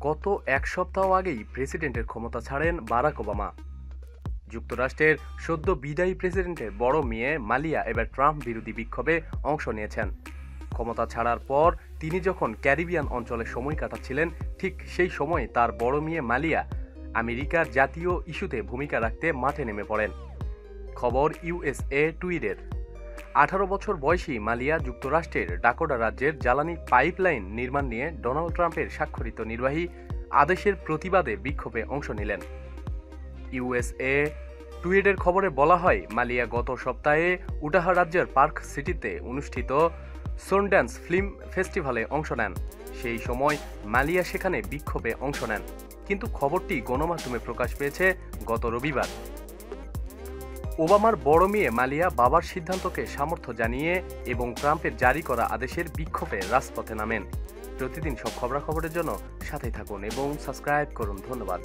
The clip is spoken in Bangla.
গত এক সপ্তাহ আগেই প্রেসিডেন্টের ক্ষমতা ছাড়েন বারাক ওবামা। যুক্তরাষ্ট্রের সদ্য বিদায়ী প্রেসিডেন্টের বড় মেয়ে মালিয়া এবার ট্রাম্প বিরোধী বিক্ষোভে অংশ নিয়েছেন। ক্ষমতা ছাড়ার পর তিনি যখন ক্যারিবিয়ান অঞ্চলে সময় কাটাচ্ছিলেন, ঠিক সেই সময় তার বড় মেয়ে মালিয়া আমেরিকার জাতীয় ইস্যুতে ভূমিকা রাখতে মাঠে নেমে পড়েন। খবর ইউএসএ টুইডের আঠারো বছর বয়সী মালিয়া যুক্তরাষ্ট্রের ডাকোডা রাজ্যের জ্বালানি পাইপলাইন নির্মাণ নিয়ে ডোনাল্ড ট্রাম্পের স্বাক্ষরিত নির্বাহী আদেশের প্রতিবাদে বিক্ষোভে অংশ নিলেন। ইউএসএ টুইটের খবরে বলা হয়, মালিয়া গত সপ্তাহে উটাহা রাজ্যের পার্ক সিটিতে অনুষ্ঠিত সোনড্যান্স ফিল্ম ফেস্টিভ্যালে অংশ নেন। সেই সময় মালিয়া সেখানে বিক্ষোভে অংশ নেন। কিন্তু খবরটি গণমাধ্যমে প্রকাশ পেয়েছে গত রবিবার। ওবামার বড় মেয়ে মালিয়া বাবার সিদ্ধান্তকে সামর্থ্য জানিয়ে এবং ট্রাম্পের জারি করা আদেশের বিক্ষোভে রাজপথে নামেন। প্রতিদিন সব খবরাখবরের জন্য সাথে থাকুন এবং সাবস্ক্রাইব করুন। ধন্যবাদ।